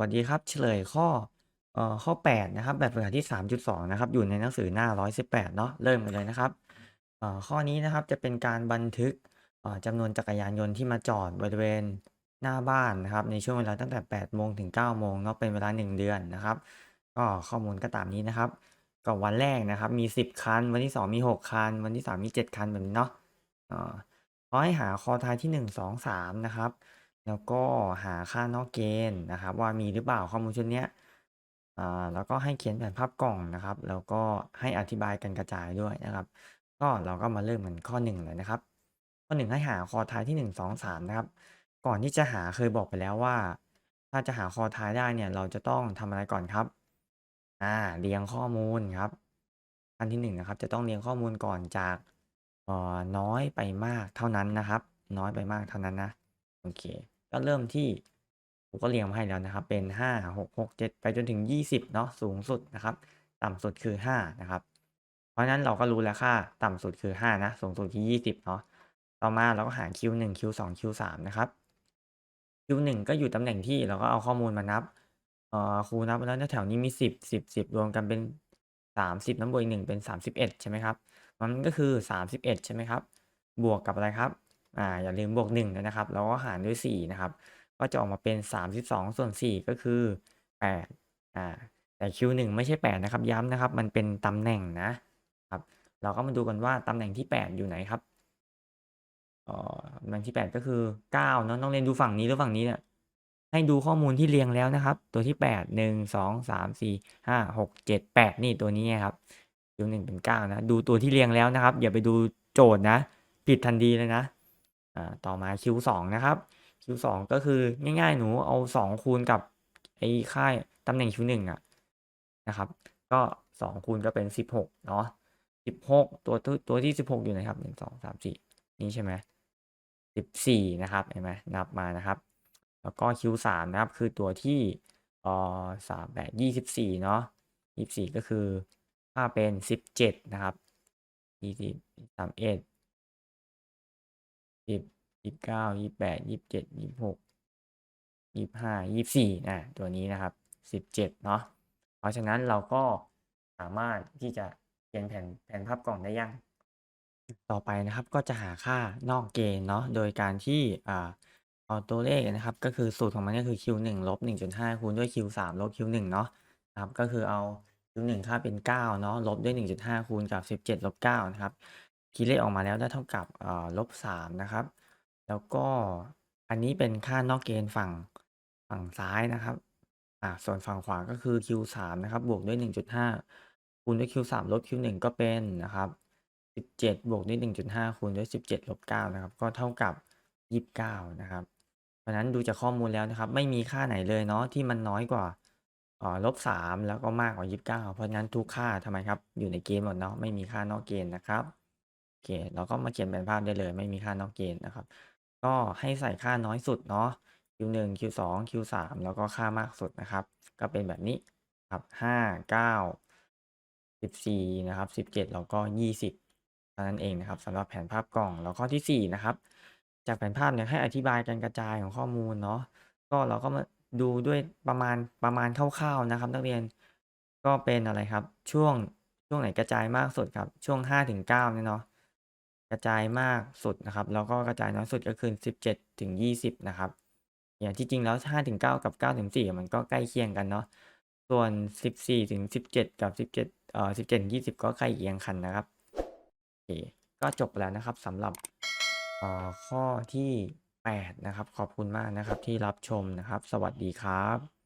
วัสดีครับเฉลยข้อเอ่อข้อ 8 นะครับ แบบฝึกหัดที่ 3.2 นะครับ อยู่ในหนังสือหน้า 118 เนาะเริ่มกันเลยนะครับเอ่อข้อนี้นะครับจะเป็นการบันทึกเอ่อจำนวนจักรยานยนต์ที่มาจอดบริเวณหน้าบ้านนะครับ ในช่วงเวลาตั้งแต่ 8 โมงถึง 9 โมงเนาะเป็นเวลา 1 เดือนนะครับก็ข้อมูลก็ตามนี้นะครับก็วันแรกนะครับมี 10 คัน วันที่ 2 มี 6 คัน วันที่ 3 มี 7 คันแบบนี้เนาะเอ่อขอให้หาคอทายที่ 1 2 3 นะครับ แล้วก็หาค่านอกเกณฑ์นะครับ ว่ามีหรือเปล่าข้อมูลชุดนี้อ่าแล้วก็ให้เขียนแผนภาพกล่องนะครับ แล้วก็ให้อธิบายการกระจายด้วยนะครับ ก็เราก็มาเริ่มกันข้อ1เลยนะครับ ข้อ 1 ให้หาคอท้ายที่ 1 2 3 นะครับ ก่อนที่จะหาเคยบอกไปแล้วว่า ถ้าจะหาคอท้ายได้เนี่ย เราจะต้องทำอะไรก่อนครับอ่าเรียงข้อมูลครับขั้นที่1นะครับจะต้องเรียงข้อมูลก่อนจากเอ่อน้อยไปมากเท่านั้นนะครับ น้อยไปมากเท่านั้นนะโอเค ก็เริ่มที่ผมก็เรียงมาให้แล้วนะครับ เป็น 5 6 6 7 ไปจนถึง 20เนาะสูงสุดนะครับ ต่ำสุดคือ 5 นะครับ เพราะฉะนั้นเราก็รู้แล้วค่าต่ำสุดคือ 5 นะ สูงสุดที่20 เนาะต่อมาเราก็หา Q1 Q2 Q3 นะครับ Q1 ก็อยู่ตำแหน่งที่เราก็เอาข้อมูลมานับเอ่อครูนับแล้วแถวนี้มี 10 10 10 รวมกันเป็น 30นะบวกอีก1เป็น 31 ใช่ไหมครับ มันก็คือ 31 ใช่ไหมครับ บวกกับอะไรครับ อ่าอย่าลืมบวก1ด้วยนะครับ แล้วก็หารด้วย4นะครับ ก็จะออกมาเป็น 32 ส่วน 4 ก็คือ8อ่าแต่ Q1 ไม่ใช่ 8 นะครับ ย้ำนะครับ มันเป็นตำแหน่งนะครับ เราก็มาดูกันว่าตำแหน่งที่ 8 อยู่ไหนครับอ่อตำแหน่งที่ 8 ก็คือ9เนาะน้องเรียนดูฝั่งนี้หรือฝั่งนี้เนี่ยให้ดูข้อมูลที่เรียงแล้วนะครับ ตัวที่ 8 1 2 3 4 5 6 7 8 นี่ตัวนี้ครับ Q1 เป็น 9 นะ ดูตัวที่เรียงแล้วนะครับ อย่าไปดูโจทย์นะ ผิดทันทีเลยนะ อ่าต่อมา Q2 นะครับ Q2 ก็คือง่ายๆ หนูเอา 2 คูณกับไอ้ค่าตำแหน่ง Q1 อะนะครับ ก็ 2 คูณก็เป็น 16 เนาะ16 ตัวตัวตัวที่ 16 อยู่ไหนครับ 1 2 3 4 นี่ใช่ไหม14 นะครับเห็นไหมนับมานะครับ แล้วก็ Q3 นะครับ คือตัวที่เอ่อ3 8 24 เนาะ24 ก็คือค่าเป็น 17 นะครับ 20 31 10 29 28 27 26 25 24อายี่สิบสี่นะตัวนี้นะครับ17เจ็ดเนาะเพราะฉะนั้นเราก็สามารถที่จะเขียนแผ่นแผ่นภาพกล่องได้ยัง ต่อไปนะครับก็จะหาค่านอกเกณฑ์เนาะโดยการที่อ่าเอาตัวเลขนะครับก็คือสูตรของมันก็คือ Q1 ลบ1.5คูณด้วย Q3 ลบ Q1 เนาะนะครับก็คือเอา Q1 ค่าเป็น 9 เนาะลบด้วย 1.5 คูณกับ 17 ลบ 9 นะครับ คิดเลขออกมาแล้วได้เท่ากับเอ่อลบ3นะครับ แล้วก็อันนี้เป็นค่านอกเกณฑ์ฝั่งฝั่งซ้ายนะครับอ่าส่วนฝั่งขวาก็คือ Q3 นะครับ บวกด้วย 1.5 คูณด้วย Q3 ลบ Q1 ก็เป็นนะครับ 17 บวกด้วย 1.5 คูณด้วย 17 ลบ 9 นะครับ ก็เท่ากับ 29 นะครับ เพราะนั้นดูจากข้อมูลแล้วนะครับ ไม่มีค่าไหนเลยเนาะที่มันน้อยกว่าลบ 3 แล้วก็มากกว่า 29 เพราะฉะนั้นทุกค่าทำไมครับ อยู่ในเกณฑ์หมดเนาะ ไม่มีค่านอกเกณฑ์นะครับ เคเราก็มาเขียนแผนภาพได้เลย ไม่มีค่านอกเกณฑ์นะครับ ก็ให้ใส่ค่าน้อยสุดเนาะ Q1 Q2 Q3 แล้วก็ค่ามากสุดนะครับ ก็เป็นแบบนี้ครับ5 9 14นะครับ17 แล้วก็ 20เท่านั้นเองนะครับสำหรับแผนภาพกล่องแล้วข้อที่ 4 นะครับ จากแผนภาพเนี่ยให้อธิบายการกระจายของข้อมูลเนาะก็เราก็มาดูด้วยประมาณประมาณคร่าวๆนะครับ นักเรียนก็เป็นอะไรครับช่วงช่วงไหนกระจายมากสุดครับช่วง5-9เนี่ยเนาะ กระจายมากสุดนะครับ แล้วก็กระจายน้อยสุดก็คือ 17-20 นะครับ อย่างที่จริงแล้ว5-9กับ9-4มันก็ใกล้เคียงกันเนาะ ส่วน 14-17 กับ 17เอ่อ17-20 ก็ใกล้เคียงกันนะครับโอเคก็จบแล้วนะครับสำหรับเอ่อข้อที่ 8 นะครับ ขอบคุณมากนะครับที่รับชมนะครับ สวัสดีครับ